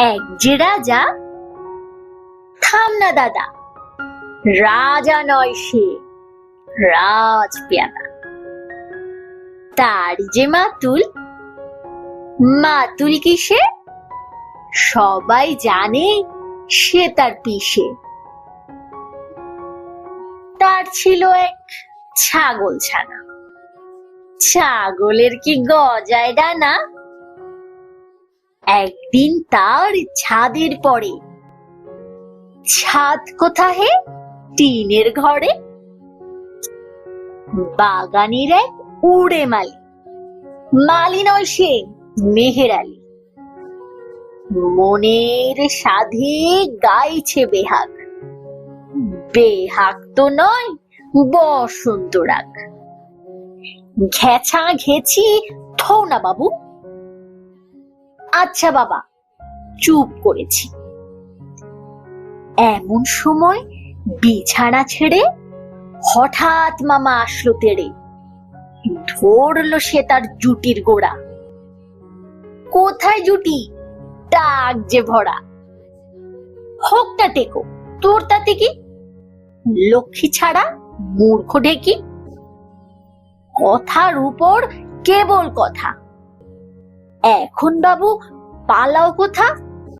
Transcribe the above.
এক যে রাজা থাম না দাদা। রাজা নয় সে, রাজ পেয়াদা। তার যে মাতুল মাতুল কিসে সবাই জানে সে তার পিসে। তার ছিল এক ছাগল ছানা। ছাগলের কি গজায় ডানা? একদিন তার ছাদের পরে। ছাদ কোথা হে টিনের ঘরে। বাগানের এক উড়ে মালি। মালি নয় সে, মেহের আলী। মনের সাধে গাইছে বেহাগ। বেহাগ তো নয়, বসন্ত রাগ। ঘেছা ঘেছি থো না বাবু। আচ্ছা বাবা, চুপ করেছি। এমন সময় বিছানা ছেড়ে হঠাৎ মামা আসলো তেড়ে। ধরলো সে তার জুটির গোড়া। কোথায় জুটি? টাক যে ভরা। হোক না টেকো, তোর তাতে কি? লক্ষ্মী ছাড়া মূর্খ ঢেকি? কথার উপর কেবল কথা। এখন বাবু পালাও কোথা?